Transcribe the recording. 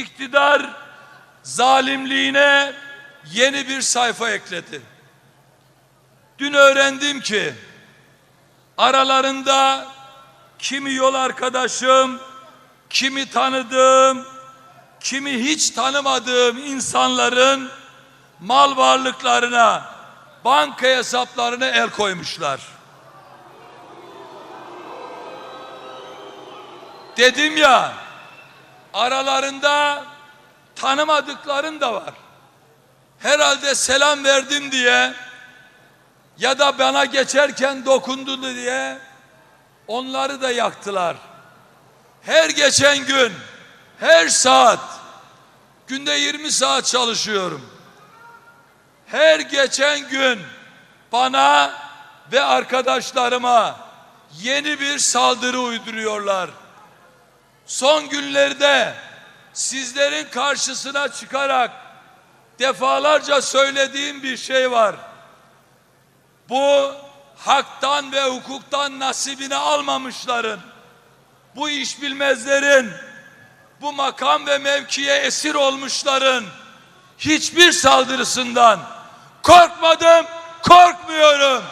iktidar zalimliğine yeni bir sayfa ekledi. Dün öğrendim ki aralarında kimi yol arkadaşım, kimi tanıdığım, kimi hiç tanımadığım insanların mal varlıklarına, banka hesaplarına el koymuşlar. Dedim ya, aralarında tanımadıkların da var. Herhalde selam verdim diye ya da bana geçerken dokundu diye onları da yaktılar. Her geçen gün, her saat, günde 20 saat çalışıyorum. Her geçen gün bana ve arkadaşlarıma yeni bir saldırı uyduruyorlar. Son günlerde sizlerin karşısına çıkarak defalarca söylediğim bir şey var. Bu haktan ve hukuktan nasibini almamışların, bu iş bilmezlerin, bu makam ve mevkiye esir olmuşların hiçbir saldırısından korkmadım, korkmuyorum.